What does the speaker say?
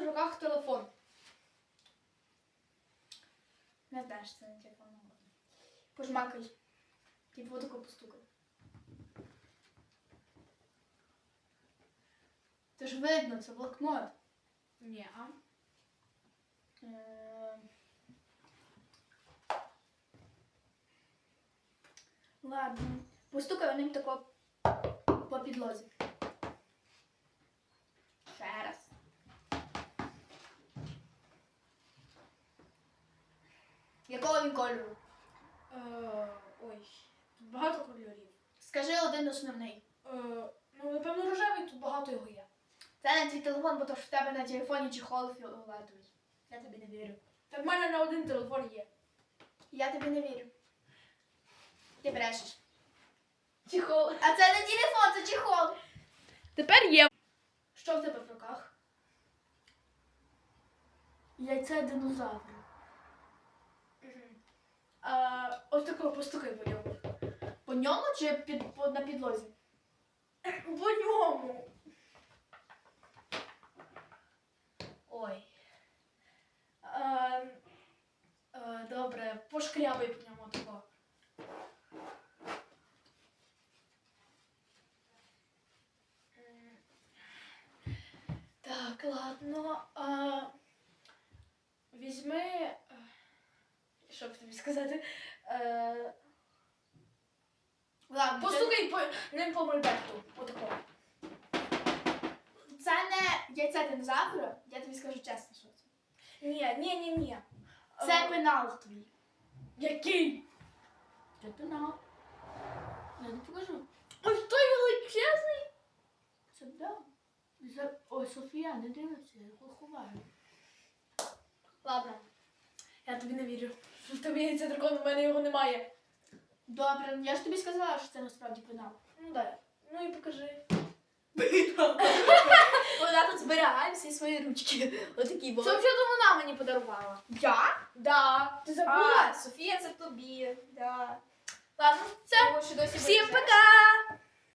в руках телефон. Не знаєш, це не телефон. Пожмакай. Типу отако постукай. Це ж видно, це блокнот. Ні, а? Е, Ладно. Постукай ним тако по підлозі. Він кольору? Е, ой, тут багато кольорів. Скажи один основний. Е, ну, напевно, рожевий, тут багато його є. Це не твій телефон, бо то ж в тебе на телефоні чехол фіолетовий. Я тобі не вірю. Та в мене на один телефон є. Я тобі не вірю. Ти брешеш. Чехол. А це не телефон, це чехол. Тепер є. Що в тебе в руках? Яйце динозавра. Ось такого постукай по ньому. По ньому чи під, по, на підлозі? По ньому. Ой. Е, е, добре, пошкрябай по ньому такого. Так, ладно. А, візьми. е, Що б тобі сказати? Е, Ладно, постукай по, ним по мольберту. Отакого. Це, це не яйце динозавра, я тобі скажу чесно, що це. Ні, ні, ні, ні. Це Е, пенал твій. Який? Це пенал. Я не покажу. Ось той величезний. Це да. Ой, Софія, не дивиться, я його ховаю. Ладно. Я тобі не вірю. В тобі яйця дракон, в мене його немає. Добре, я ж тобі сказала, що це насправді пенал. Ну дай. Ну і покажи. Вона тут зберігає всі свої ручки. Отакі Це взагалі вона мені подарувала. Я? Да. Ти забула? А, Софія, це тобі. Да. Ладно, це. Всім Всім пока!